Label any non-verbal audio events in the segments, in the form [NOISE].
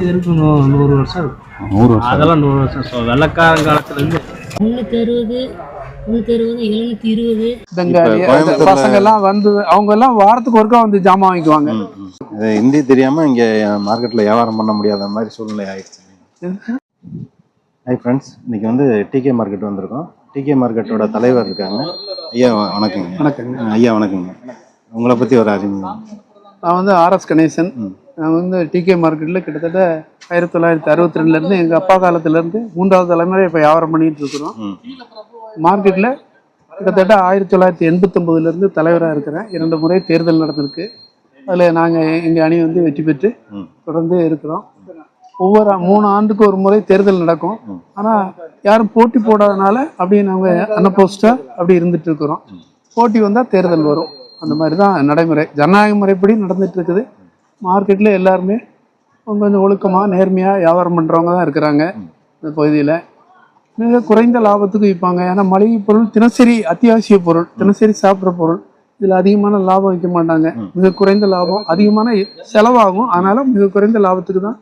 நூறு வருஷம். இருக்கும் நூறு வருஷம். அதெல்லாம் நூறு வருஷம் ஸோ வெள்ளக்காரன் முந்நூற்றி அறுபது முந்நூற்றி அறுபது இருபது பசங்க எல்லாம் வந்து அவங்க எல்லாம் வாரத்துக்கு ஒருக்கா வந்து ஜாமான் வாங்கிக்குவாங்க. ஹிந்தி தெரியாம இங்க மார்க்கெட்ல வியாபாரம் பண்ண முடியாத மாதிரி சூழ்நிலை ஆயிடுச்சு. ஹாய் ஃப்ரெண்ட்ஸ் இன்னைக்கு வந்து டிகே மார்க்கெட் வந்திருக்கோம். டிகே மார்க்கெட்டோட தலைவர் இருக்காங்க. ஐயா வணக்கங்க. வணக்கங்க. ஐயா வணக்கங்க. உங்களை பத்தி ஒரு அறிமுகம். நான் வந்து ஆர்எஸ் கணேசன். நான் வந்து டிகே மார்க்கெட்டில் கிட்டத்தட்ட ஆயிரத்தி தொள்ளாயிரத்தி அறுபத்தி ரெண்டுலேருந்து எங்கள் அப்பா காலத்துலேருந்து மூன்றாவது தலைமுறை இப்போ வியாபாரம் பண்ணிட்டு இருக்கிறோம். மார்க்கெட்டில் கிட்டத்தட்ட ஆயிரத்தி தொள்ளாயிரத்தி எண்பத்தொம்போதுலேருந்து தலைவராக இருக்கிறேன். இரண்டு முறை தேர்தல் நடந்திருக்கு. அதில் நாங்கள் எங்கள் அணி வந்து வெற்றி பெற்று. தொடர்ந்து இருக்கிறோம். ஒவ்வொரு மூணு ஆண்டுக்கு ஒரு முறை தேர்தல் நடக்கும். ஆனால் யாரும் போட்டி போடாதனால அப்படியே நாங்கள் அன்னபோஸ்டாக அப்படி இருந்துட்டு இருக்கிறோம். போட்டி வந்தால் தேர்தல் வரும். அந்த மாதிரி தான் நடைமுறை. ஜனநாயக முறைப்படி நடந்துட்டு இருக்குது. மார்க்கெட்டில் எல்லாருமே கொஞ்சம் ஒழுக்கமாக நேர்மையாக வியாபாரம் பண்ணுறவங்க தான் இருக்கிறாங்க இந்த பகுதியில். மிக குறைந்த லாபத்துக்கு விற்பாங்க. ஏன்னா மளிகை பொருள் தினசரி அத்தியாவசிய பொருள் தினசரி சாப்பிட்ற பொருள் இதில் அதிகமான லாபம் வைக்க மாட்டாங்க. மிக குறைந்த லாபம் அதிகமான செலவாகும். ஆனாலும் மிக குறைந்த லாபத்துக்கு தான்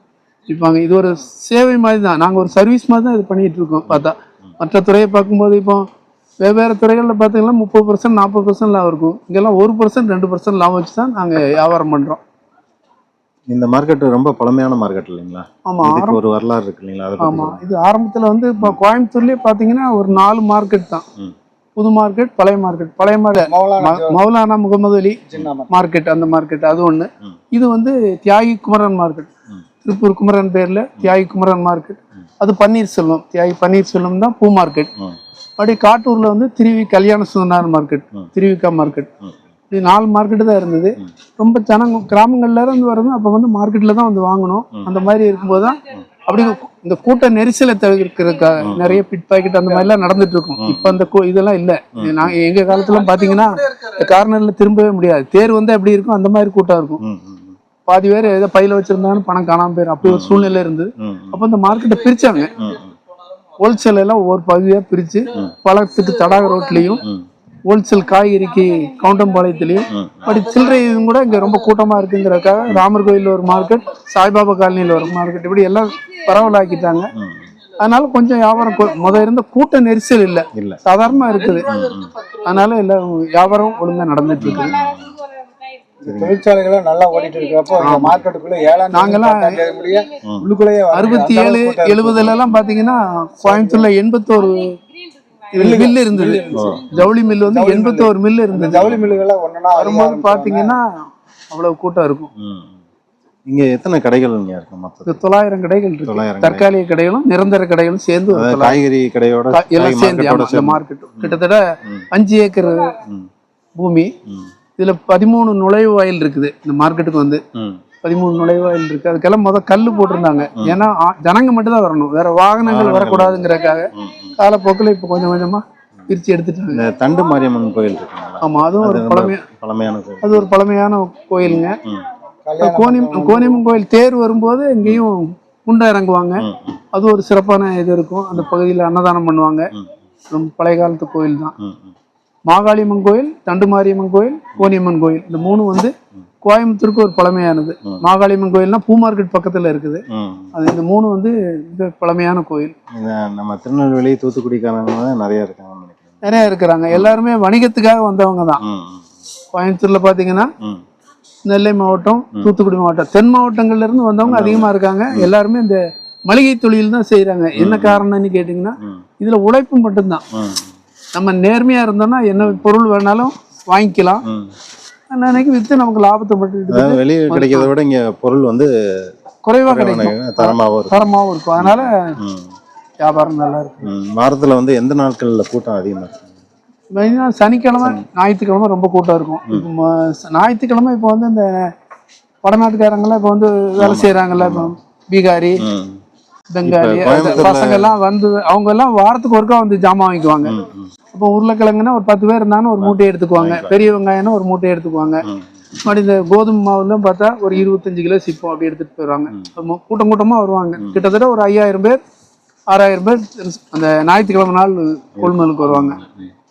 விற்பாங்க. இது ஒரு சேவை மாதிரி தான். நாங்கள் ஒரு சர்வீஸ் மாதிரி தான் இது பண்ணிகிட்டு இருக்கோம் பார்த்தா. மற்ற துறையை பார்க்கும்போது இப்போ வெவ்வேறு துறைகளில் பார்த்தீங்கன்னா முப்பது பர்சன்ட் நாற்பது பர்சன்ட் லாபம் இருக்கும். இங்கெல்லாம் ஒரு பர்சன்ட் ரெண்டு பர்சன்ட் லாபம் வச்சு தான் நாங்கள் வியாபாரம் பண்ணுறோம் இந்த மார்க்கெட் ரொம்ப பழமையான மார்க்கெட் இல்லைங்களா? ஆமாம் இதுக்கு ஒரு வரலாறு இருக்கு இல்லைங்களா? ஆமாம். இது ஆரம்பத்தில் வந்து இப்போ கோயம்புத்தூர்லேயே பார்த்தீங்கன்னா ஒரு நாலு மார்க்கெட் தான். புது மார்க்கெட் பழைய மார்க்கெட் பழைய மார்க்கெட் மௌலானா முகமது அலி மார்க்கெட் அந்த மார்க்கெட் அது ஒன்று ம். இது வந்து தியாகி குமரன் மார்க்கெட். திருப்பூர் குமரன் பேரில் தியாகி குமரன் மார்க்கெட் அது பன்னீர்செல்வம் தியாகி பன்னீர்செல்வம் தான் பூ மார்க்கெட் அப்படியே காட்டூரில் வந்து திருவி கல்யாண சுந்தனார் மார்க்கெட். திருவிக்கா மார்க்கெட் இப்படி நாலு மார்க்கெட்டு தான் இருந்தது. ரொம்ப ஜனங்க கிராமங்கள்ல இருந்து வரது அப்போ வந்து மார்க்கெட்டில் தான் வந்து வாங்கணும். அந்த மாதிரி இருக்கும்போது தான் அப்படி இந்த கூட்ட நெரிசலை தவிர்க்கிறதுக்காக நிறைய பிட் பாக்கெட் அந்த மாதிரிலாம் நடந்துட்டு இருக்கும். இப்போ அந்த இதெல்லாம் இல்லை. நாங்கள் எங்கள் காலத்துல பார்த்தீங்கன்னா இந்த கார்னரில் திரும்பவே முடியாது. தேர் வந்து எப்படி இருக்கும் அந்த மாதிரி கூட்டம் இருக்கும். பாதி பேர் ஏதோ பையில வச்சிருந்தாலும் பணம் காணாம போயிடும் அப்படி ஒரு சூழ்நிலை இருந்தது. ம், அப்போ இந்த மார்க்கெட்டை பிரிச்சாங்க. ஹோல்சேல் எல்லாம் ஒவ்வொரு பகுதியாக பிரித்து ம். பழத்துக்கு தடாக ரோட்லேயும் ஹோல்சேல் காய்கறிக்கு கவுண்டம்பாளையத்துலேயும் அப்படி சில்லறை இதுவும் கூட இங்கே ரொம்ப கூட்டமாக இருக்குங்கிறதுக்காக ராமர் கோயிலில் ஒரு மார்க்கெட் சாய்பாபா காலனியில் ஒரு மார்க்கெட் இப்படி எல்லாம் பரவலாக்கிட்டாங்க. அதனால கொஞ்சம் வியாபாரம் முத இருந்த கூட்ட நெரிசல் இல்லை. இல்ல. சாதாரணமாக இருக்குது. அதனால எல்லாம் வியாபாரம் ஒழுங்காக நடந்துட்டு இருக்குது. தொழிற்சாலைகள் நல்லா ஓடிட்டு இருக்கிறப்போ மார்க்கெட்டுக்குள்ள ஏழாம் நாங்கெல்லாம். உள்ளுக்குள்ளேயே அறுபத்தி. ஏழு எழுபதுல எல்லாம் பாத்தீங்கன்னா கோயம்புத்தூர்ல எண்பத்தோரு மில் இருந்தது. ஜவுளி மில் வந்து எண்பத்தோரு மில் இந்த இருந்தது ஜவுளி மில்லுகள்லாம் ஒண்ணுனா வரும்போது பாத்தீங்கன்னா அவ்வளவு கூட்டம் இருக்கும். இங்க எத்தனை கடைகள் இங்க இருக்கு மொத்தம் தொள்ளாயிரம் கடைகள் இருக்கு. தற்காலிக கடைகளும் நிரந்தர கடைகளும் சேர்ந்து காய்கறி கடையோட எல்லாம் சேர்ந்து. மார்க்கெட் கிட்டத்தட்ட. அஞ்சு ஏக்கர் பூமி. இதுல பதிமூணு நுழைவு வாயில் இருக்குது. இந்த மார்க்கெட்டுக்கு வந்து. பதிமூணு நுழைவாயில் இருக்கு. அதுக்கெல்லாம் முத கல்லு போட்டிருந்தாங்க. ஏன்னா ஜனங்க மட்டும் தான் வரணும். வேற வாகனங்கள் ம். காலப்போக்கில் இப்போ கொஞ்சம் கொஞ்சமா பிரிச்சு எடுத்துட்டாங்க. தண்டு மாரியம்மன் கோயில் இருக்குங்களா? ஆமா அதுவும் ஒரு பழமையான கோயில். அது ஒரு பழமையான கோயிலுங்க. ம், கல்யாணம் கோனி கோனியம்மன் கோயில் தேர் வரும்போது இங்கேயும் குண்டை இறங்குவாங்க. அது ஒரு சிறப்பான இது இருக்கும். அந்த பகுதியில் அன்னதானம் பண்ணுவாங்க. ரொம்ப பழைய காலத்து கோயில் தான். மாகாளியம்மன் கோயில் தண்டுமாரியம்மன் கோயில் கோனியம்மன் கோயில். இந்த மூணு வந்து கோயம்புத்தூருக்கு ஒரு பழமையானது. மாகாளியம்மன் கோயில்னா பூ மார்க்கெட் பக்கத்துல இருக்குது. அது இந்த மூணு வந்து மிக பழமையான கோயில். நம்ம திருநெல்வேலி தூத்துக்குடிக்காரங்க நிறைய நினைக்கிறேன். நிறைய இருக்கிறாங்க எல்லாருமே வணிகத்துக்காக வந்தவங்க தான். கோயம்புத்தூர்ல பாத்தீங்கன்னா நெல்லை மாவட்டம் தூத்துக்குடி மாவட்டம். தென் மாவட்டங்கள்ல இருந்து வந்தவங்க அதிகமா இருக்காங்க. எல்லாருமே இந்த மளிகை தொழில் தான் செய்யறாங்க என்ன காரணம்னு கேட்டிங்கன்னா இதுல உழைப்பு மட்டும்தான். நம்ம நேர்மையா இருந்தோம்னா என்ன பொருள் வேணாலும் வாங்கிக்கலாம். அன்னைக்கு வித்து நமக்கு லாபத்தை மட்டும் அதாவது வெளியே கிடைக்கிறத விட இங்க பொருள் வந்து குறைவா கிடைக்கும். தரமாகவும் இருக்கும். தரமாவும் இருக்கும். அதனால வியாபாரம் நல்லா இருக்கும். வாரத்துல வந்து எந்த நாட்கள்ல கூட்டம் அதிகமா இருக்கு? மெயினா சனிக்கிழமை ஞாயிற்றுக்கிழமை ரொம்ப கூட்டம் இருக்கும். ஞாயிற்றுக்கிழமை இப்போ வந்து இந்த வடநாட்டுக்காரங்களாம் இப்போ வந்து வேலை செய்யறாங்கல்ல இப்போ பீகாரி பெங்காலி பசங்க எல்லாம் வந்து அவங்க எல்லாம் வாரத்துக்கு ஒருக்கா வந்து ஜாமான் வாங்கிக்குவாங்க. இப்போ உருளைக்கிழங்குன்னா ஒரு பத்து பேர் இருந்தாங்கன்னா ஒரு மூட்டையை எடுத்துக்குவாங்க. பெரிய வெங்காயம்னா ஒரு மூட்டையை எடுத்துக்குவாங்க. மறுபடி இந்த கோதுமை மாவுலாம் பார்த்தா ஒரு இருபத்தஞ்சு கிலோ சிப்பம் அப்படி எடுத்துட்டு போயிடுவாங்க. அப்போ கூட்டம் கூட்டமா வருவாங்க. கிட்டத்தட்ட ஒரு ஐயாயிரம் பேர் ஆறாயிரம் பேர் அந்த ஞாயிற்றுக்கிழமை நாள் கொள்முதலுக்கு வருவாங்க.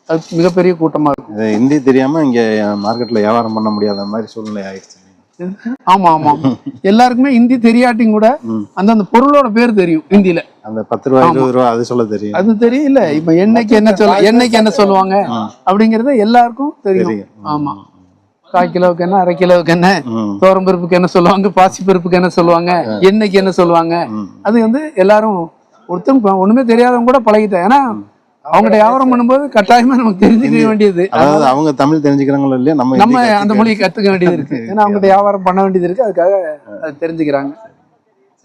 அது மிகப்பெரிய கூட்டமா இருக்கும். இது ஹிந்தி தெரியாம இங்க மார்க்கெட்ல வியாபாரம் பண்ண முடியாத மாதிரி சூழ்நிலை ஆயிடுச்சு. ஆமா ஆமா. எல்லாருக்குமே ஹிந்தி தெரியாட்டியும் கூட அந்த அந்த பொருளோட பேர் தெரியும் ஹிந்தியில அந்த பத்து ரூபா இருபது ரூபா அது சொல்ல தெரியும். அது தெரியல. இப்ப எண்ணெய்க்கு என்ன சொல்ல எண்ணெய்க்கு என்ன சொல்லுவாங்க அப்படிங்கறது எல்லாருக்கும் தெரியும். தெரியும். ஆமா. கால் கிலோவுக்கு என்ன அரை கிலோவுக்கு என்ன ம். தோரம் பருப்புக்கு என்ன சொல்லுவாங்க பாசி பருப்புக்கு என்ன சொல்லுவாங்க எண்ணெய்க்கு என்ன சொல்லுவாங்க. அது வந்து எல்லாரும் ஒருத்தங்க ஒண்ணுமே தெரியாதவங்க கூட பழகிட்டேன். ஏன்னா அவங்கள்ட்ட வியாபாரம் பண்ணும்போது கட்டாயமா நமக்கு தெரிஞ்சுக்க வேண்டியது. அதாவது அவங்க தமிழ் தெரிஞ்சுக்கிறாங்களோ இல்லையா நம்ம நம்ம அந்த மொழியை கத்துக்க வேண்டியது இருக்கு. ஏன்னா அவங்ககிட்ட வியாபாரம் பண்ண வேண்டியது இருக்கு. அதுக்காக அதை தெரிஞ்சுக்கிறாங்க.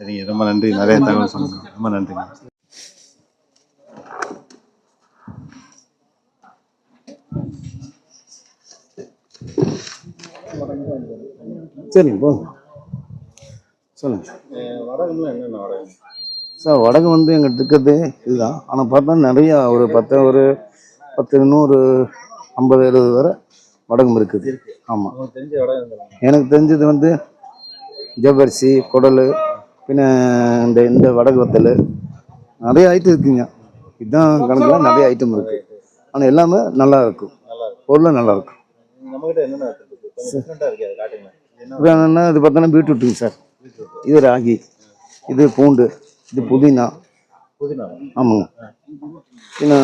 சரிங்க ரொம்ப நன்றி. நிறைய தகவல் சொன்னீங்க ரொம்ப நன்றிங்க சரிங்க போங்க. சொல்லுங்க. வடகம்லாம் என்னென்ன வடகம் சார் வடகு வந்து எங்கிட்ட இருக்கிறது இதுதான். ஆனால் பார்த்தா நிறையா ஒரு பத்து ஒரு பத்து நூறு ஐம்பது எழுபது வரை வடகம் இருக்குது. ஆமாம். எனக்கு தெரிஞ்சது வந்து ஜவ்வரிசி குடல் பின்ன இந்த இந்த வடகு வத்தல். நிறைய ஐட்டம் இருக்குங்க. இதுதான் கணக்கில் நிறைய ஐட்டம் இருக்குது ஆனால் எல்லாமே நல்லா இருக்கும். பொருளும் நல்லா இருக்கும். இப்போ என்னன்னா இது பார்த்தோன்னா பீட்ரூட்டுங்க சார். இது ராகி. இது பூண்டு. இது புதினா. புதினா. ஆமாங்க. பின்ன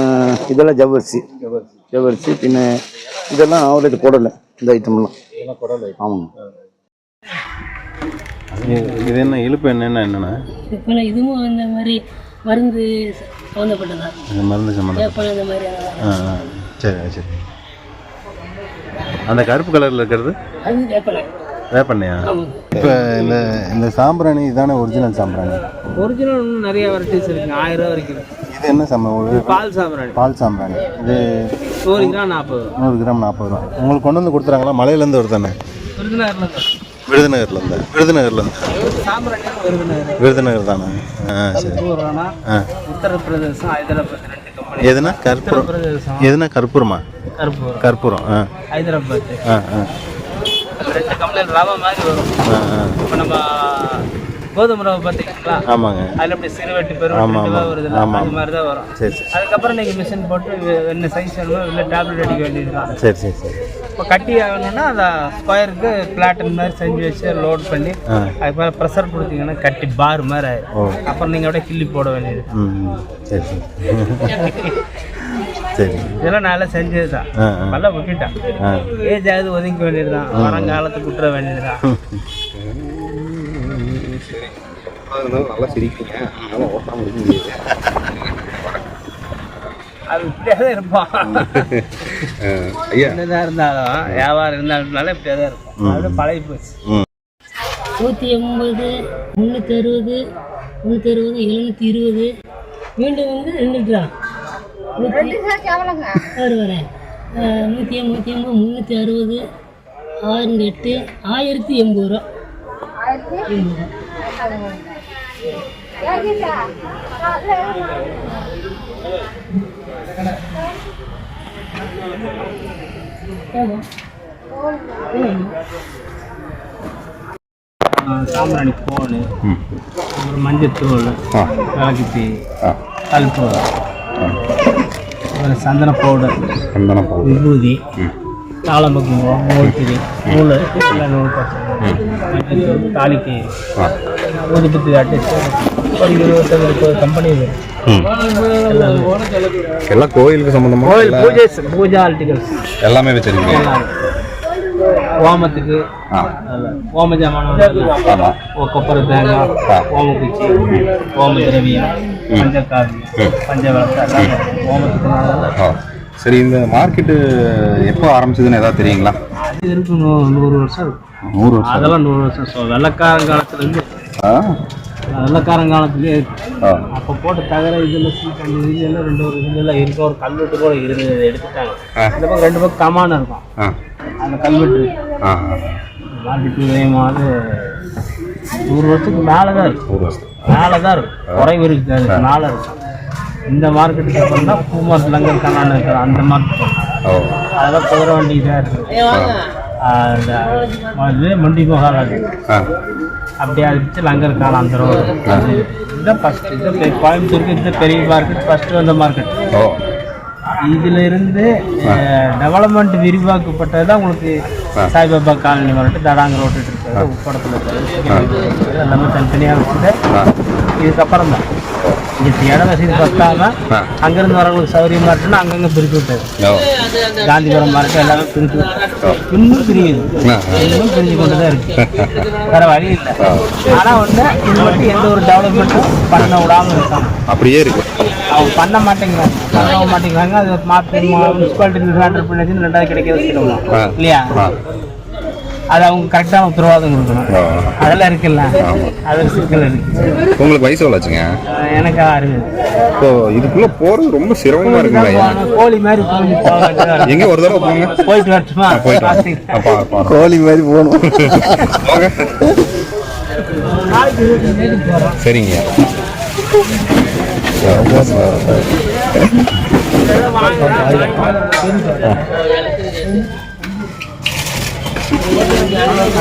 இதெல்லாம் ஜவ்வரிசி. ஜவ்வரிசி. பின்ன இதெல்லாம் ஆவரேட் போடலை இந்த ஐட்டம்லாம். குடல் ஆமாங்க. இது என்ன இழுப்பு என்னென்ன என்னென்ன இதுவும் அந்த மாதிரி மருந்து சம்மந்தப்பட்டதா? இந்த மருந்து சம்மந்தம் மாதிரி. சரி சரி. அந்த கருப்பு கலரில் இருக்கிறது? அது வேப்பனை வேப்பண்ணையா இப்போ இந்த இந்த சாம்பிராணி இதானே ஒரிஜினல் சாம்பிராணி? ஒரிஜினல் இன்னும் நிறைய வெரைட்டிஸ் இருக்குங்க ஆயிரம் ரூபா வரைக்கும். இது என்ன சாம்பிராணி பால் சாம்பிராணி. பால் சாம்பிராணி. இது நூறு கிராம் நாற்பது ரூபா. நூறு கிராம் நாற்பது ரூபா. உங்களுக்கு கொண்டு வந்து கொடுத்துறாங்களா? மலையிலேருந்து வருதானே விருதுநகர்ல இருந்து விருதுநகர்லேருந்து. விருதுநகர்லேருந்து. சாம்பிராணி விருதுநகர். விருதுநகர் தானே? ஆ சரி. உத்தரப்பிரதேசம் ஹைதராபாத் ரெண்டு கம்பெனி. எதுனா கற்பூரம்? எதுனா கற்பூரமா? கருப்பூரம் கற்பூரம் ஆ. ஹைதராபாத். ஆ ஆ. ரெண்டு கம்பெனி ரவை மாதிரி வரும். இப்போ நம்ம கோதுமை ரவை பார்த்தீங்களா ஆமாங்க. அதில் இப்படி சிறுவெட்டி பெருவெட்டி. வருது. அது மாதிரி தான் வரும். சரி சரி. அதுக்கப்புறம் நீங்கள் மிஷின் போட்டு என்ன சைஸ் வேணுமோ இல்லை டேப்லெட் அடிக்க வேண்டியதுதான். சரி சரி சரி. இப்போ கட்டி ஆகணும்னா அதை ஸ்கொயருக்கு பிளாட்டன் மாதிரி செஞ்சு வச்சு லோட் பண்ணி. அதுக்கு மேலே ப்ரெஷர் கொடுத்தீங்கன்னா கட்டி பார் மாதிரி ஆயிடும் அப்புறம் நீங்கள் அப்படியே கிள்ளி போட வேண்டியது. சரி சரி. [LAUGHS] சரி. இதெல்லாம் நான் எல்லாம் செஞ்சது தான் நல்லா விட்டுட்டேன். ஏஜ் ஆகுது ஒதுங்க வேண்டியது தான் வருங்காலத்துக்கு விட்டுற வேண்டியது தான் நல்லா சிரிக்கிறீங்க அதனால ஓட்டாம இருக்க முடியாது அது இப்படியே தான் இருப்பான் ஐயா. என்னதான் இருந்தாலும் வியாபாரம் இருந்தாலும் இப்படியே தான் இருக்கும் அது பழகி போச்சு நூற்றி எண்பது முந்நூற்றி அறுபது முந்நூற்றி அறுபது எழுநூற்றி இருபது. மீண்டும் வந்து ரெண்டு கிராம் நூற்றி ஆறு வரேன் நூற்றி எண்பத்தி எண்பது முந்நூற்றி அறுபது ஆறு எட்டு ஆயிரத்தி எண்பது ரூபா. எண்பது. சாம்பிராணி அப்புறம் மஞ்சத்தூள் ஆ. விளக்குத்தி ஆ கல்பூரம். அப்புறம் சந்தன பவுடர் சந்தனம் பவுடர் விபூதி தாளம்பக்குவம் மூழ்கிரி நூல் எல்லாம் நூல் பச்சை தாலிக்கு ஊதுபத்தி அடிச்சு ஒரு இருபத்தஞ்சு முப்பது கம்பெனி எல்லாம் கோயிலுக்கு சம்பந்தமா? கோயில் எல்லா- பூஜை பூஜா ஆர்டிகல்ஸ் எல்லாமே வச்சிருக்கீங்க? ஓமத்துக்கு. ஓம ஜாமான் ஓ கொப்பரை தேங்காய் ஓமக்குச்சி ஓம திரவியம். பஞ்சகாவி பஞ்ச விளக்கு எல்லாம் ஓமத்துக்கு சரி இந்த மார்க்கெட்டு எப்போ ஆரம்பிச்சதுன்னு ஏதாவது தெரியுங்களா? அது இருக்கு நூறு வருஷம் நூறு வருஷம். அதெல்லாம் நூறு வருஷம். ஸோ வெள்ளக்காரன் காலத்துலேருந்து வெள்ளக்காரன் காலத்துலேயே அப்போ போட்ட தகர இதில் சீட்டு இதெல்லாம் ரெண்டு ஒரு இதுல இருக்கும் ஒரு கல்வெட்டு கூட இருந்தது அதை எடுத்துட்டாங்க. இந்த பக்கம் ரெண்டு பக்கம் கமான இருக்கும். அந்த கல்வெட்டு இருக்கு. மார்க்கெட்டு உதயமாவது நூறு வருஷத்துக்கு மேலே தான் இருக்கும் நூறு வருஷம் மேலே தான் இருக்கும் குறைவு இருக்குது அதுக்கு மேலே இருக்கும் இந்த மார்க்கெட்டுக்கு போனால் பூமார்ட் லங்கர் கண்ணாண்டு இருக்கிற அந்த மார்க்கெட் ஓ. அதெல்லாம் குதிரை வண்டி இதாக இருக்குது அந்த இது மண்டி அது ஆ. அப்படியே அடிச்சு லங்கர் காலம் அந்த ரோடு இதுதான் ஃபஸ்ட்டு இது கோயம்புத்தூருக்கு இந்த பெரிய மார்க்கெட் ஃபஸ்ட்டு வந்த மார்க்கெட் ஓ இதுல இருந்து டெவலப்மெண்ட் விரிவாக்கப்பட்டது தான் உங்களுக்கு சாய்பாபா காலனி வரட்டு தடாங்க ரோட்டு இருக்கிறது உப்படத்தில் இருக்கிறது எல்லாமே தனித்தனியாக வச்சுட்டு இதுக்கப்புறம் தான். இங்கே இட வசதி பத்தாம அங்கேருந்து வரவங்களுக்கு சௌகரியமா இருக்குன்னு அங்கங்கே பிரித்து விட்டது. காந்திபுரம் மார்க்கெட் எல்லாமே பிரித்து. இன்னும் பிரியுது. இன்னும் பிரிஞ்சு கொண்டு தான் இருக்கு. வேற வழி இல்லை. ஆனா வந்து இது மட்டும் எந்த ஒரு டெவலப்மெண்ட்டும் பண்ண விடாம இருக்காங்க. அப்படியே இருக்கு. அவங்க பண்ண மாட்டேங்கிறாங்க. பண்ண மாட்டேங்கிறாங்க. அது மாற்றி முனிசிபாலிட்டி ஹேண்டல் பண்ணி ரெண்டாவது கிடைக்க வச்சுக்கணும்? இல்லையா? அது அவங்க கரெக்டான உத்தரவாதம் கொடுக்கணும். அதெல்லாம் இருக்குல்ல? அது சிக்கல் இருக்கு. உங்களுக்கு வயசு எவ்வளோ ஆச்சுங்க? அஹ் எனக்கு அறிவு இப்போ இதுக்குள்ள போறது ரொம்ப சிரமமா ஐயா கோழி மாதிரி இருக்கு. எங்க ஒரு தடவை போங்க. போயிட்டு வரட்டுமா? போயிட்டு கோழி மாதிரி போகணும். சரிங்க.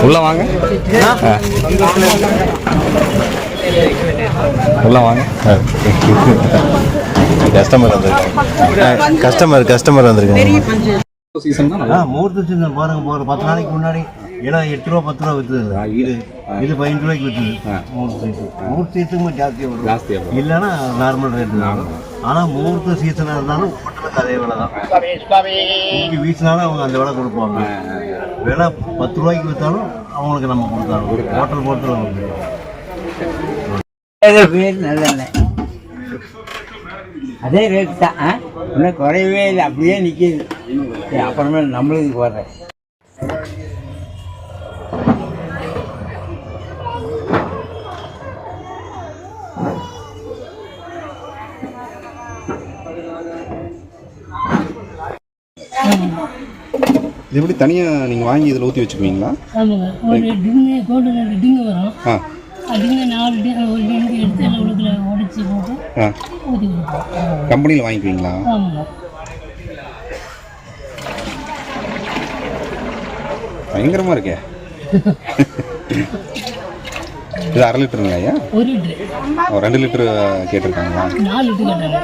உள்ள வாங்க. உள்ள வாங்க. கஸ்டமர் வந்திருக்காங்க. கஸ்டமர் கஸ்டமர் வந்திருக்காங்க. சீசன் பாருங்க போகிற பத்து நாளைக்கு முன்னாடி. ஏன்னா எட்டு ரூபா பத்து ரூபா விற்றுது இது இது பதினஞ்சு ரூபாய்க்கு விற்றுது முகூர்த்த சீசன் முகூர்த்த சீசனுக்கு ஜாஸ்தியாக வரும். ஜாஸ்தியாக இல்லைன்னா நார்மல் ரேட்டு தான். ஆனால் முகூர்த்த சீசனாக இருந்தாலும் ஹோட்டலுக்கு அதே விலை தான். இங்கே வீசினாலும் அவங்க அந்த விலை கொடுப்பாங்க. விலை பத்து ரூபாய்க்கு விற்றாலும் அவங்களுக்கு நம்ம கொடுத்தாலும் ஹோட்டல் பொறுத்தவரை பேர் நல்லெண்ணெய். அதே ரேட் தான் ஆ? இன்னும் குறையவே இல்லை. அப்படியே நிற்கிது அப்புறமே நம்மளுக்கு போடுறேன். இது எப்படி தனியா நீங்க வாங்கி இதுல ஊத்தி வச்சுக்குவீங்களா? ஆமாங்க. ஒரு டிங்கு கோல்டு ரெண்டு டிங்கு வரும். ஆ. டிங்கு நாலு டிங்கு ஒரு டிங்கு எடுத்து எல்லாம் உள்ளுக்குள்ள உடச்சி போட்டு ஆ. ஊற்றி கொடுப்போம். கம்பெனியில் வாங்கிக்குவீங்களா? ஆமாங்க. பயங்கரமா இருக்கே. இது அரை லிட்டருங்களா ஐயா? ஒரு லிட்ரு ஒரு ரெண்டு லிட்டர் கேட்டிருக்காங்களா? நாலு கேட்டாங்க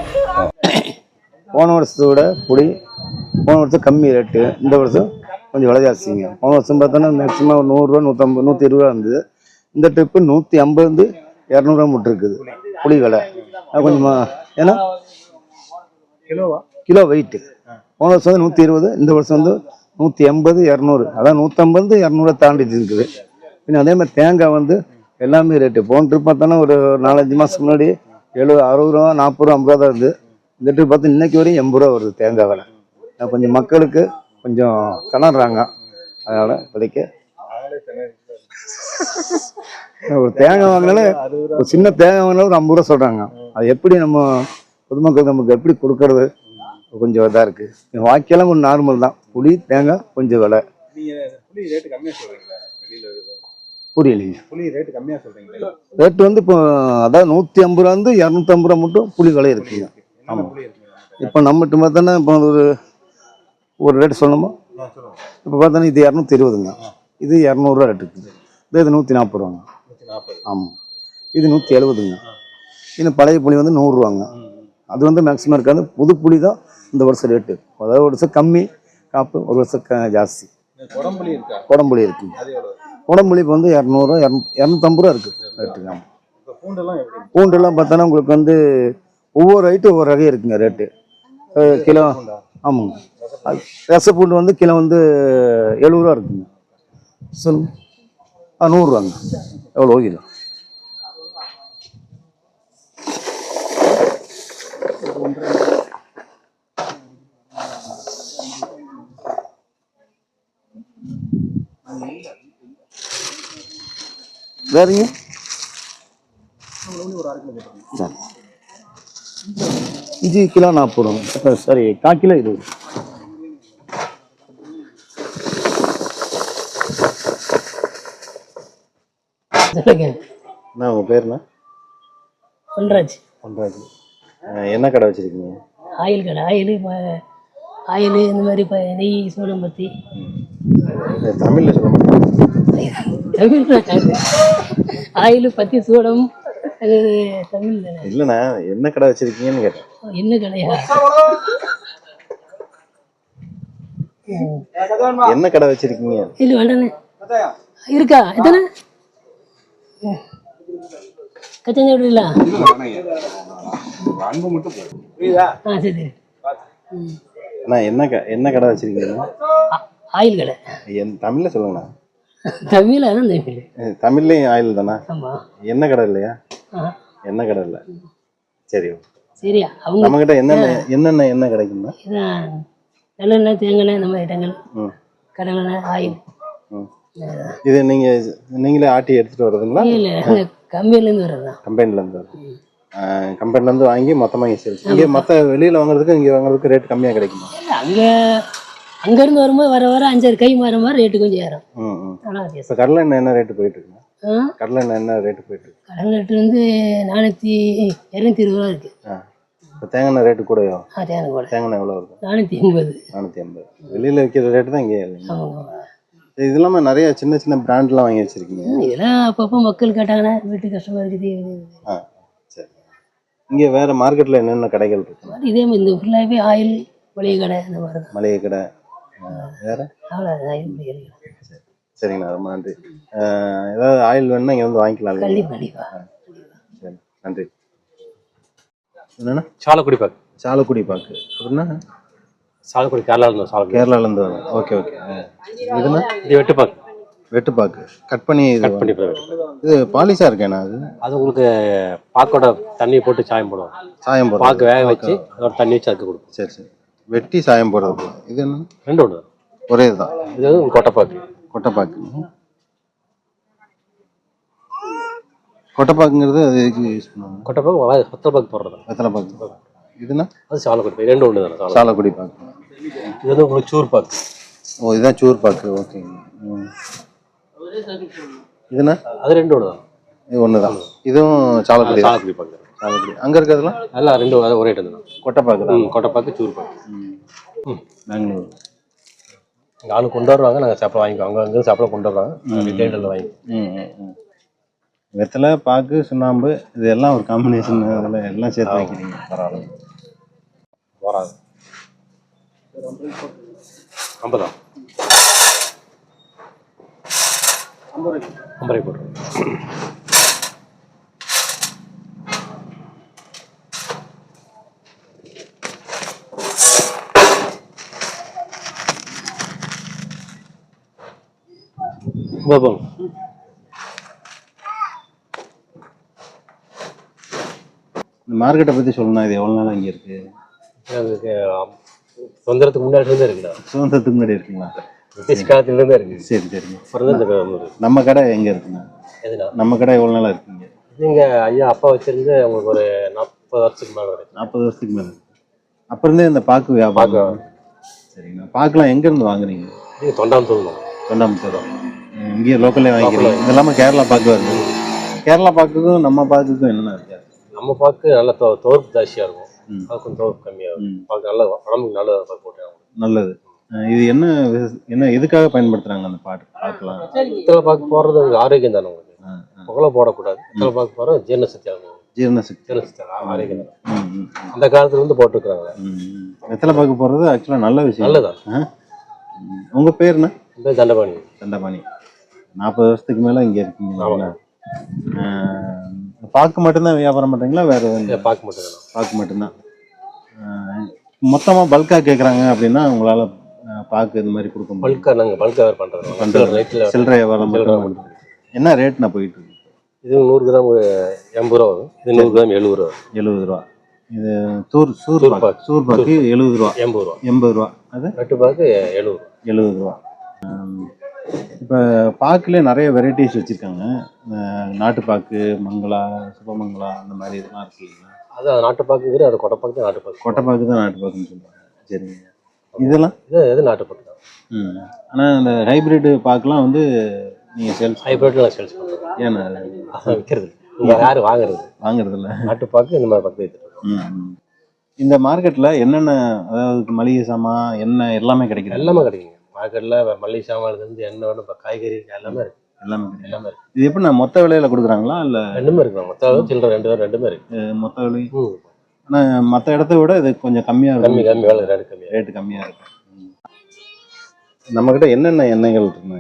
போன வருஷத்தை விட புளி போன வருஷம் கம்மி ரேட்டு இந்த வருஷம் கொஞ்சம் விலை ஜாஸ்திங்க போன வருஷம் பார்த்தோன்னா மேக்ஸிமம் ஒரு நூறுரூவா நூற்றம்பது நூற்றி இருபது ரூபா இருந்தது. இந்த ட்ரிப்பு நூற்றி ஐம்பது இரநூறுவா மட்டும் இருக்குது. புளி விலை. கொஞ்சம் ஏன்னா? கிலோ வெயிட்டு போன வருஷம் வந்து நூற்றி இருபது இந்த வருஷம் வந்து நூற்றி எண்பது இரநூறு. அதான் நூற்றம்பது இரநூறுவா தாண்டிட்டு இருக்குது. பின்ன அதே மாதிரி தேங்காய் வந்து எல்லாமே ரேட்டு போன ட்ரிப் பார்த்தோன்னா ஒரு நாலஞ்சு மாதம் முன்னாடி எழுபது அறுபது ரூபா நாற்பது ரூபா ஐம்பது ரூபா தான் இருந்தது. இந்த ட்ரிப் பார்த்து இன்னைக்கு வரையும் எண்பது ரூபா வருது தேங்காய் விலை. கொஞ்சம் மக்களுக்கு கொஞ்சம் திணறாங்க. அதனால இப்போதைக்கு ஒரு தேங்காய் வாங்கினாலே ஒரு சின்ன தேங்காய் வாங்கினாலும் ஒரு ஐம்பது ரூபா சொல்றாங்க. அது எப்படி நம்ம பொதுமக்கள் நமக்கு எப்படி கொடுக்கறது? கொஞ்சம் இதாக இருக்கு. வாக்கியெல்லாம் கொஞ்சம் நார்மல் தான். புளி தேங்காய் கொஞ்சம் விலை. புரியலைங்க. ரேட்டு வந்து இப்போ அதாவது நூற்றி ஐம்பது ரூபா வந்து இரநூத்தம்பது ரூபா மட்டும் புளி விலை இருக்குங்க. ஆமாம் இப்போ நம்மகிட்ட பார்த்தோன்னா இப்போ ஒரு ஒரு ரேட் சொல்லணுமா? இப்போ பார்த்தோன்னா இது இரநூத்தி இருபதுங்க. இது இரநூறுவா ரேட் இருக்குது இது இது நூற்றி நாற்பது ரூபாங்க ஆமாம் இது நூற்றி எழுபதுங்க இன்னும் பழைய புளி வந்து நூறுரூவாங்க அது வந்து மேக்ஸிமம் இருக்காது. புது புளி தான் இந்த வருஷம் ரேட்டு அதாவது ஒரு வருஷம் கம்மி காப்பு ஒரு வருஷம் க ஜாஸ்தி. குடம்புளி இருக்கா? குடம்புளி இருக்குங்க குடம்புளி இப்போ வந்து இரநூறுவா இரநூ இரநூத்தம்பது ரூபா இருக்குது ரேட்டுங்க பூண்டெல்லாம் பார்த்தோன்னா உங்களுக்கு வந்து ஒவ்வொரு ஐட்டம் ஒவ்வொரு வகை இருக்குங்க ரேட்டு கிலோ ஆமாங்க. அது ரசப்பூண்டு வந்து கிலோ வந்து எழுபது ரூபா இருக்குங்க. சொல்லுங்க. ஆ நூறுரூவாங்க. எவ்வளோ கிலோ? வேறங்க? சரி. இஞ்சி கிலோ நாற்பது சாரி கால் கிலோ இருபது. சொல்லுங்க. என்ன உங்கள் பேருண்ணா? பொன்ராஜ். பொன்ராஜ். என்ன கடை வச்சுருக்கீங்க? ஆயில் கடை. ஆயில் ஆயில் இந்த மாதிரி இப்போ நெய் சூடம்பத்தி தமிழில் சொல்ல தமிழ் ஆயில் பத்தி சூடம் அது தமிழ் தானே? இல்லைண்ணா என்ன கடை வச்சுருக்கீங்கன்னு கேட்டேன். என்ன கடையா? என்ன கடை வச்சிருக்கீங்க? இல்லை வேண்டாண்ணே இருக்கா? எத்தனை? கச்சஞ்சா விடல ஆ சரி. சரி ம். அண்ணா என்ன க என்ன கடை வச்சிருக்கீங்க? ஆ- ஆயில் கடை. என் தமிழ்ல சொல்லுங்கண்ணா. தமிழ் அதான் தமிழ். தமிழ்லயும் ஆயில் தானா? ஆமாம் என்ன கடை இல்லையா? என்ன கடை இல்லை. சரி சரியா? அவங்க நம்ம கிட்ட என்னென்ன என்னென்ன என்ன கிடைக்கும்னா இதான் நல்லெண்ணெய் தேங்காய் மாதிரி இடங்கள் கடலெண்ணெய் ஆயில். இது நீங்க நீங்களே ஆட்டி எடுத்துட்டு வர்றதுங்களா? இல்லை கம்மியிலேருந்து வர்றது தான் கம்பெனில இருந்து கம்பெனில இருந்து வாங்கி மொத்தமா இங்க சேல்ஸ். இங்க மத்த வெளியில வாங்குறதுக்கு இங்க வாங்குறதுக்கு ரேட் கம்மியா கிடைக்குமா? அங்கே அங்கேருந்து வரும்போது வர வர அஞ்சாறு கை மாற மாதிரி ரேட்டு கொஞ்சம் ஏறும் வித்தியாசம். இப்போ கடலை எண்ணெய் என்ன ரேட்டு போயிட்டு இருக்குங்க கடலை எண்ணெய் என்ன ரேட்டு போயிட்டு இருக்கு? கடல் ரேட்டு வந்து நானூற்றி இரநூத்தி இருபது ரூபா இருக்குது ஆ. இப்போ தேங்காய் ரேட்டு கூடயோ? தேங்காய் கூட. தேங்காய் எவ்வளோ இருக்கும் நானூற்றி எண்பது. நானூற்றி ஐம்பது வெளியில் விற்கிற ரேட்டு தான் இங்கே இது இல்லாமல் நிறைய சின்ன சின்ன பிராண்ட்லாம் வாங்கி வச்சிருக்கீங்க. இதெல்லாம் அப்பப்போ மக்கள் கேட்டாங்கன்னா வீட்டு கஷ்டமாக இருக்குது. ஆ சரி. இங்கே வேற மார்க்கெட்டில் என்னென்ன கடைகள் இருக்கு? இதே மாதிரி இந்த ஃபுல்லாகவே ஆயில் மளிகை கடை இந்த மாதிரி மளிகை கடை வேற? சரிங்கண்ணா ரொம்ப நன்றி. ஏதாவது ஆயில் வேணும்னா இங்கே வந்து வாங்கிக்கலாம் சரி நன்றி. என்னண்ணா? சாலக்குடி பாக்கு. சாலக்குடி பாக்கு. அப்படின்னா சாலக்குடி கேரளாவில் இருந்தோம் சாலக்குடி. கேரளாலேருந்து வரும். Okay okay. இதுனா இது வெட்டு பாக்கு. வெட்டுப்பாக்கு கட் பண்ணி இது கட் பண்ணி இது பாலிஷா இருக்கேண்ணா அது? அது உங்களுக்கு பாக்கோட தண்ணி போட்டு சாயம் போடுவோம். சாயம் போடுறது பாக்கு வேக வச்சு அதோட தண்ணி வச்சு அதுக்கு கொடுப்போம். சரி சரி. வெட்டி சாயம் போடுறது இது என்ன? ரெண்டு ஒன்று ஒரே இதுதான் இது கொட்டைப்பாக்கு. கொட்டைப்பாக்கு கொட்டைப்பாக்குங்கிறது அது எதுக்கு யூஸ் பண்ணுவாங்க? கொட்டைப்பாக்கு வ- வத்தல் பாக்கு போடுறது. வெத்தலை பாக்கு. இதுனா அது சாலக்குடி ரெண்டு ஒன்று தானே சாலக்குடி. பாக்கு. இது வந்து உங்களுக்கு சூர் பாக்கு. ஓ இதுதான் சூர் பாக்கு. ஓகேங்க. இதுனா அது ரெண்டு ஒன்று தான். இது ஒன்று தான் இதுவும் சாலக்குடி சாலக்குடி பாக்கு. சாலக்குடி அங்கே இருக்கிறதுலாம் எல்லாம் ரெண்டு ஒரே இடம் தான். கொட்டைப்பாக்கு தான். கொட்டைப்பாக்கு சூர் பாக்கு ம். பெங்களூர். இங்கே ஆளு கொண்டு வருவாங்க நாங்கள் சாப்பிட வாங்கிக்குவோம். அங்கே அங்கே சாப்பிட கொண்டு வருவாங்க. தேடலில் வாங்கி வெத்தலை பாக்கு சுண்ணாம்பு இது எல்லாம் ஒரு காம்பினேஷன் அதில் எல்லாம் சேர்த்து வைக்கிறீங்க பரவாயில்ல. வராது. ஐம்பதா? ஐம்பது போட்டுருவோம். பாப்போம் இந்த மார்க்கெட்டை பற்றி சொல்லணும் இது எவ்வளோ நாள் இங்கே இருக்குது எனக்கு ஆம், சுதந்திரத்துக்கு முன்னாடி இருந்தே இருக்குண்ணா சுதந்திரத்துக்கு முன்னாடி இருக்குங்களா? பிரிட்டிஷ் காலத்துல இருந்தே இருக்கு. சரி சரிங்க இருக்கு. நம்ம கடை எங்கே இருக்குங்க? எதுனா நம்ம கடை எவ்வளோ நாளாக இருக்குங்க நீங்க ஐயா அப்பா வச்சிருந்து உங்களுக்கு ஒரு நாற்பது வருஷத்துக்கு மேல வரைக்கும். நாற்பது வருஷத்துக்கு மேலே அப்போ இருந்தே இந்த பாக்கு வியாபாரம். சரிங்கண்ணா பாக்குலாம் எங்கேருந்து வாங்குறீங்க நீங்க தொண்டாம் சொல்லணும் தொண்டாமுத்தூரம் இங்கேயே லோக்கல்லே வாங்கிக்கிறீங்க இது இல்லாமல் கேரளா பாக்கு வருது. கேரளா பாக்குக்கும் நம்ம பாக்குக்கும் என்னென்ன வித்தியாசம்? நம்ம பார்க்க நல்ல தோ தோர்ப்பு ஜாஸ்தியா இருக்கும். அது கொஞ்சம் தோர்ப்பு கம்மியா இருக்கும். ம். பார்க்க நல்ல உடம்புக்கு நல்ல பாக்கு போட்டு நல்லது. இது என்ன என்ன எதுக்காக பயன்படுத்துறாங்க அந்த பாட்டு பாக்கலாம் பித்தளை பாக்கு போடுறது ஆரோக்கியம் தானே உங்களுக்கு? புகழ போடக்கூடாது. பித்தளை பாக்கு போடுறது ஜீரண சக்தி ஆகும் ஜீரண சக்தி. ஜீரண சக்தி ஆகும். ஆரோக்கியம். அந்த காலத்துல இருந்து போட்டுருக்காங்க. வெத்தலை பாக்கு போடுறது ஆக்சுவலாக நல்ல விஷயம்? ம். உங்க பேர் என்ன? தண்டபாணி. தண்டபாணி. நாற்பது வருஷத்துக்கு மேல இங்க இருக்கீங்க இல்லைங்களா? அஹ், பாக்கு மட்டும்தான் வியாபாரம் பண்றீங்களா? வேற எதுவும் இதை பார்க்க மாட்டேங்கிறோம் பாக்கு மட்டும்தான். அஹ், மொத்தமா பல்கா கேக்குறாங்க அப்படின்னா உங்களால பாக்கு இந்த மாதிரி கொடுக்க முடியும். பல்கா நாங்க பல்கா வேறு பண்றோம். பண்றது. ரேட்டில் சில்லறை வியாபாரம் மட்டும் பண்றது. என்ன ரேட் நான் போயிட்டு இருக்கு இது நூறு கிராம் எண்பது ரூபா வரும். இது நூறு கிராம் எழுபது ரூபா எழுபது ரூபா. இது சூர் சூர் பாக்கு. பாக்கு. சூர் பாக்கு எழுபது ரூபா. எண்பது ரூபா. எண்பது ரூபா. அது? வெட்டு பாக்கு எழுபது எழுபது ரூபா. இப்போ பாக்குல நிறைய வெரைட்டிஸ் வச்சுருக்காங்க. நாட்டு பாக்கு மங்களா சுபமங்களா அந்த மாதிரி இதெல்லாம் இருக்கு இல்லைங்களா அது நாட்டு பாக்குங்கிறது அது கொட்டை பாக்கு தான் நாட்டு பாக்கு கொட்டை பாக்கு தான் நாட்டு பாக்குன்னு சொல்லுவாங்க சரிங்க. இதெல்லாம்? இது இது நாட்டு பாக்கு தான் ம். ஆனால் இந்த ஹைபிரிட் பாக்குலாம் வந்து நீங்கள் சேல்ஸ் ஹைப்ரிட்ல நான் சேல்ஸ் பண்ணுறேன் ஏன்னா விற்கிறது இங்கே யார் வாங்குறது வாங்குறதில்ல. நாட்டு பாக்கு இந்த மாதிரி பாக்கு வித்துட்டு இருக்கோம். ம் ம். இந்த மார்க்கெட்டில் என்னென்ன அதாவது மளிகை சாமான் எண்ணெய் எல்லாமே கிடைக்குது. எல்லாமே கிடைக்குங்க. மார்க்கெட்டில் மல்லிகை சாமான்ல இருந்து எண்ணெய் வேணும் இப்போ காய்கறி எல்லாமே இருக்கு. எல்லாமே எல்லாமே இருக்கு. இது எப்படி நான் மொத்த விலையில கொடுக்குறாங்களா இல்லை? ரெண்டுமே இருக்கு மொத்தம் சில்லறை ரெண்டு பேர் ரெண்டுமே இருக்கு. மொத்த விலை ம். ஆனால் மற்ற இடத்த விட இது கொஞ்சம் கம்மியாக கம்மி இருக்கும். கம்மி வேலை ரேட்டு கம்மி ரேட்டு கம்மியாக இருக்கும் நம்மக்கிட்ட என்னென்ன எண்ணெய்கள் இருக்குங்க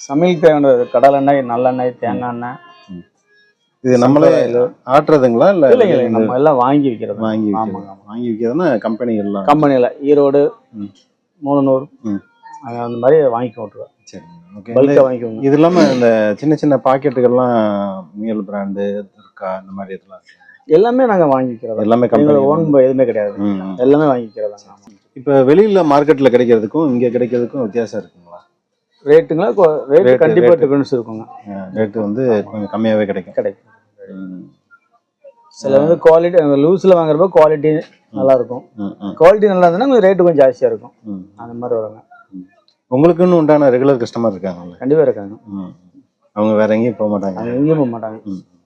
சமையல் தேவையானது கடல் எண்ணெய் நல்லெண்ணெய் தேங்காய் எண்ணெய். இது நம்மளே ஆட்டுறதுங்களா இல்லை இல்லைங்க நம்ம எல்லாம் வாங்கி விற்கிறது வாங்கி ஆமாங்க வாங்கி விற்கிறதுனா கம்பெனிகள்லாம் கம்பெனியில் ஈரோடு ம். மூலனூர் ம். அங்க அந்த மாதிரி வாங்கி விட்டுருவேன் இது இல்லாம இந்த சின்ன சின்ன பாக்கெட்டுகள்லாம் மியல் பிராண்டு துர்கா இந்த மாதிரி இதெல்லாம் இருக்கு. எல்லாமே நாங்கள் வாங்கி விற்கிறதா எல்லாமே ஓன் எதுவுமே கிடையாது. எல்லாமே வாங்கி விற்கிறதாங்க இப்போ வெளியில மார்க்கெட்ல கிடைக்கிறதுக்கும் இங்க கிடைக்கிறதுக்கும் வித்தியாசம் இருக்குங்களா? ரேட்டுங்களா ரேட்டு rate. டிஃபரன்ஸ் இருக்குங்க. ரேட்டு வந்து கொஞ்சம் கம்மியாவே கிடைக்கும். கிடைக்கும். சில வந்து குவாலிட்டி லூஸில் வாங்குறப்ப குவாலிட்டி நல்லா இருக்கும் குவாலிட்டி நல்லா இருந்ததுன்னா கொஞ்சம் ரேட்டு கொஞ்சம் ஜாஸ்தியாக இருக்கும். அந்த மாதிரி வருங்க. உங்களுக்குன்னு உண்டான ரெகுலர் கஸ்டமர் இருக்காங்கல்ல? கண்டிப்பாக இருக்காங்க. அவங்க வேற எங்கேயும் போக மாட்டாங்க. அவங்க எங்கேயும் போக மாட்டாங்க.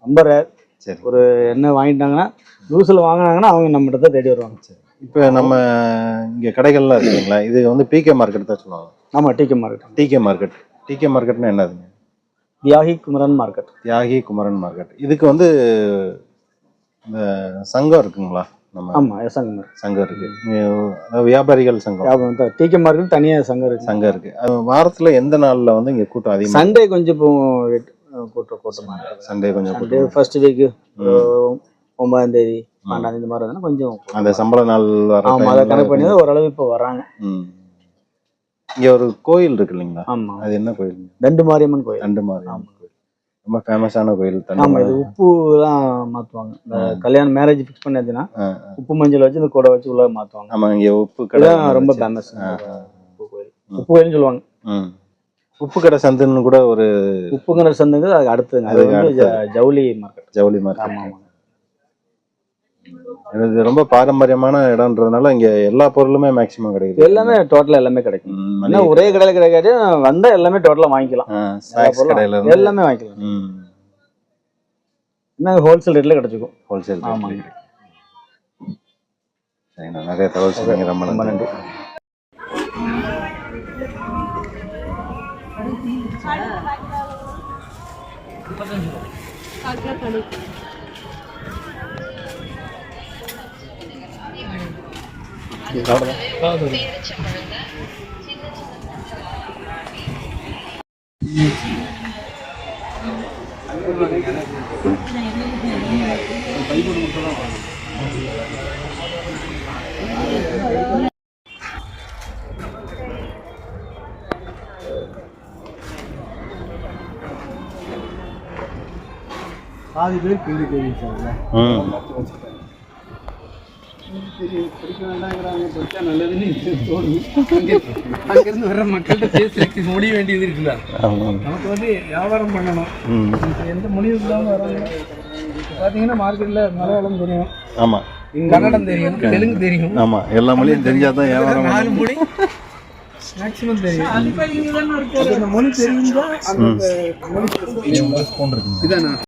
ரொம்ப ரேர் சரி. ஒரு எண்ணெய் வாங்கிட்டாங்கன்னா லூஸில் வாங்கினாங்கன்னா அவங்க நம்மகிட்ட தான் தேடி வருவாங்க. இப்போ நம்ம இங்க கடைகள்லாம் இருக்கு இல்லைங்களா? இது வந்து பிகே மார்க்கெட் தான் சொல்லுவாங்க. ஆமாம் TK market TK market TK மார்க்கெட்னா என்னதுங்க? தியாகி குமரன் மார்க்கெட் தியாகி குமரன் மார்க்கெட் இதுக்கு வந்து இந்த சங்கம் இருக்குங்களா? நம்ம ஆமாம் எசங்க மார்க்கெட் சங்கம் இருக்கு. வியாபாரிகள் சங்கம். டிகே மார்க்கெட் தனியாக சங்கம் இருக்கு. சங்கம் இருக்கு. அது வாரத்துல எந்த நாள்ல வந்து இங்க கூட்டம் அதிகமா? சண்டே கொஞ்சம் இப்போ கூட்டம் இருக்குது சண்டே கொஞ்சம் கூட்டம். ஃபர்ஸ்ட் வீக்கு ஒன்பதாம் தேதி பன்னெண்டாம் இந்த மாதிரி இருந்தால் கொஞ்சம் அந்த சம்பள நாள் வர ஆமாம் அதை கணக்கு பண்ணி தான் ஓரளவு இப்போ வராங்க. இங்க ஒரு கோயில் இருக்கு இல்லைங்களா? ஆமாம் அது என்ன கோயில் தண்டு மாரியம்மன் கோயில். தண்டு மாரி கோயில் ரொம்ப ஃபேமஸான கோயில் மாரி. இது உப்புலாம் மாற்றுவாங்க இந்த கல்யாணம் மேரேஜ் ஃபிக்ஸ் பண்ணியாச்சுன்னா உப்பு மஞ்சள் வச்சு இந்த கூடை வச்சு உள்ள மாற்றுவாங்க ஆமா இங்க உப்பு கடை ரொம்ப ஃபேமஸ் உப்பு கோயில். உப்பு கோயில்னு சொல்லுவாங்க. உப்பு கடை சந்துன்னு கூட ஒரு உப்புங்கிற சந்தைங்க அதுக்கு அடுத்துங்க அது வந்து ஜவுளி மார்க்கெட் ஜவுளி மார்க்கெட் ஆமாம் இது ரொம்ப பாரம்பரியமான இடம்ன்றதுனால இங்க எல்லா பொருளுமே மேக்ஸிமம் கிடைக்குது. எல்லாமே டோட்டலாக எல்லாமே கிடைக்கும். ஒரே கடையில் கிடைக்காது வந்தா எல்லாமே டோட்டலாக வாங்கிக்கலாம். எல்லாமே வாங்கிக்கலாம். என்ன ஹோல்சேல் ரேட்ல கிடைச்சிக்கும் ஹோல்சேல் ஆமாங்க. சரிண்ணா நிறைய தகவல் சொன்னீங்க. ரொம்ப ரொம்ப நன்றி. நன்றி. பாதி பேர் கிண்டி தெரியும் சார். அங்கிருந்து வர்ற மக்கள்கிட்ட பேசி முடிய வேண்டியது இருக்குல்ல நமக்கு வந்து வியாபாரம் பண்ணணும். எந்த முடிவு இல்லாமல் வராங்க? பார்த்தீங்கன்னா மார்க்கெட்டில் மலையாளம் தெரியும். ஆமா. கன்னடம் தெரியும் தெலுங்கு தெரியும். ஆமா. எல்லா மொழியும் தெரிஞ்சாதான் வியாபாரம் நாலு மொழி. மேக்ஸிமம் தெரியும். அந்த மொழி தெரிஞ்சா அந்த மொழி இதானா?